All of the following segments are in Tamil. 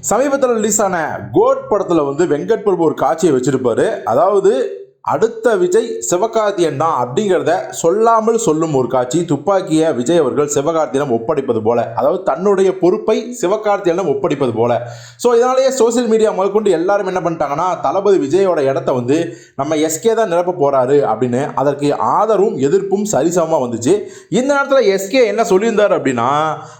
சமீபத்தில் ரிலீஸ் ஆன கோட் படத்தில் வந்து வெங்கட் பிரபு ஒரு காட்சியை வச்சுருப்பாரு. அதாவது அடுத்த விஜய் சிவகார்த்தியன் தான் அப்படிங்கிறத சொல்லாமல் சொல்லும் ஒரு காட்சி. துப்பாக்கியை விஜய் அவர்கள் சிவகார்த்தியிடம் ஒப்படைப்பது போல. அதாவது தன்னுடைய பொறுப்பை சிவகார்த்தியிடம் ஒப்படைப்பது போல. ஸோ இதனாலேயே சோசியல் மீடியா முதற்கொண்டு எல்லாரும் என்ன பண்ணிட்டாங்கன்னா தளபதி விஜயோட இடத்த வந்து நம்ம எஸ்கே தான் நிரப்ப போறாரு அப்படின்னு அதற்கு ஆதரவும் எதிர்ப்பும் சரிசமமாக வந்துச்சு. இந்த நேரத்தில் எஸ்கே என்ன சொல்லியிருந்தார் அப்படின்னா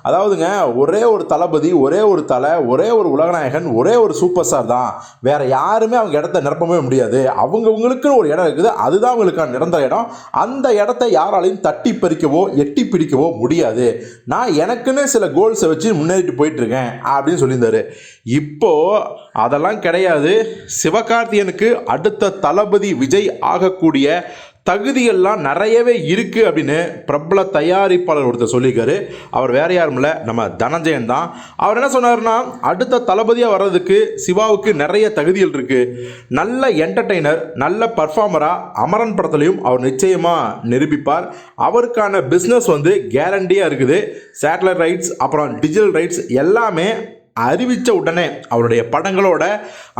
அதாவதுங்க ஒரே ஒரு தளபதி ஒரே ஒரு தலை ஒரே ஒரு உலகநாயகன் ஒரே ஒரு சூப்பர் ஸ்டார் தான். வேற யாருமே அவங்க இடத்த நிரப்பவே முடியாது. அவங்கவுங்களுக்கு ஒரு இடம் இருக்குது. அதுதான் அவங்களுக்கான நிரந்தர இடம். அந்த இடத்த யாராலையும் தட்டி பறிக்கவோ எட்டி பிடிக்கவோ முடியாது. நான் எனக்குன்னு சில கோல்ஸை வச்சு முன்னேறிட்டு போயிட்டு இருக்கேன் அப்படின்னு சொல்லியிருந்தாரு. இப்போ அதெல்லாம் கிடையாது. சிவகார்த்தியனுக்கு அடுத்த தளபதி விஜய் ஆகக்கூடிய தகுதியெல்லாம் நிறையவே இருக்குது அப்படின்னு பிரபல தயாரிப்பாளர் ஒருத்தர் சொல்லியிருக்காரு. அவர் வேற யாரும் இல்லை நம்ம தனஞ்சயன் தான். அவர் என்ன சொன்னார்னா அடுத்த தளபதியாக வர்றதுக்கு சிவாவுக்கு நிறைய தகுதிகள் இருக்குது நல்ல என்டர்டெய்னர் நல்ல பர்ஃபார்மராக அமரன் படத்துலையும் அவர் நிச்சயமாக நிரூபிப்பார். அவருக்கான பிஸ்னஸ் வந்து கேரண்டியாக இருக்குது. சேட்டலைட் ரைட்ஸ் அப்புறம் டிஜிட்டல் ரைட்ஸ் எல்லாமே அறிவித்த உடனே அவருடைய படங்களோட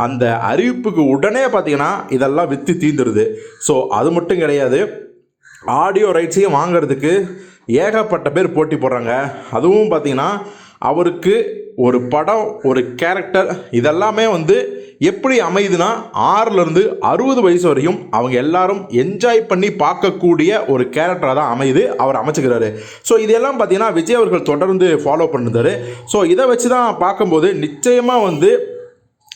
அந்த அறிவிப்புக்கு உடனே பார்த்தீங்கன்னா இதெல்லாம் விற்று தீந்துருது. ஸோ அது மட்டும் கிடையாது. ஆடியோ ரைட்ஸையும் வாங்குறதுக்கு ஏகப்பட்ட பேர் போட்டி போடுறாங்க. அதுவும் பார்த்தீங்கன்னா அவருக்கு ஒரு படம் ஒரு கேரக்டர் இதெல்லாமே வந்து எப்படி அமையுதுன்னா ஆறுலேருந்து அறுபது வயசு வரையும் அவங்க எல்லாரும் என்ஜாய் பண்ணி பார்க்கக்கூடிய ஒரு கேரக்டராக தான் அமையுது அவர் அமைச்சுக்கிறாரு. ஸோ இதெல்லாம் பார்த்தீங்கன்னா விஜய் அவர்கள் தொடர்ந்து ஃபாலோ பண்ணுறாரு ஸோ இதை வச்சு தான் பார்க்கும்போது நிச்சயமாக வந்து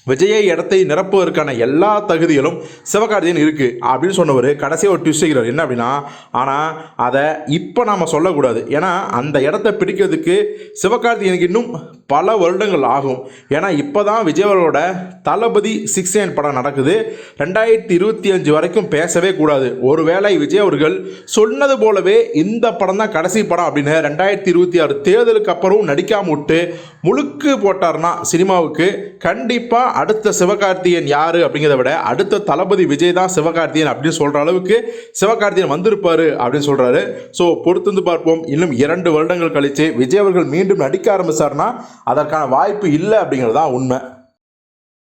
விஜயை இடத்தை நிரப்புவதற்கான எல்லா தகுதிகளும் சிவகார்த்தியன் இருக்குது அப்படின்னு சொன்னவர். கடைசியாக ஒரு ட்விஸ்ட் செய்கிறார் என்ன அப்படின்னா ஆனால் அதை இப்போ நாம் சொல்லக்கூடாது. ஏன்னா அந்த இடத்த பிடிக்கிறதுக்கு சிவகார்த்திகனுக்கு இன்னும் பல வருடங்கள் ஆகும். ஏன்னா இப்போ தான் விஜய் அவர்களோட தளபதி சிக்ஸ் நைன் படம் நடக்குது. ரெண்டாயிரத்தி இருபத்தி அஞ்சு வரைக்கும் பேசவே கூடாது. ஒருவேளை விஜய் அவர்கள் சொன்னது போலவே இந்த படம் தான் கடைசி படம் அப்படின்னு ரெண்டாயிரத்தி இருபத்தி ஆறு தேர்தலுக்கு அப்புறம் நடிக்காம விட்டு முழுக்கு போட்டார்னா சினிமாவுக்கு கண்டிப்பாக அடுத்த சிவகார்த்தியன் யார் அப்படிங்கிறத விட அடுத்த தளபதி விஜய் தான் சிவகார்த்தியன் அப்படின்னு சொல்கிற அளவுக்கு சிவகார்த்தியன் வந்திருப்பாரு அப்படின்னு சொல்கிறாரு ஸோ பொறுத்திருந்து பார்ப்போம். இன்னும் இரண்டு வருடங்கள் கழித்து விஜய் அவர்கள் மீண்டும் நடிக்க ஆரம்பிச்சார்னா அதற்கான வாய்ப்பு இல்லை அப்படிங்கிறது தான் உண்மை.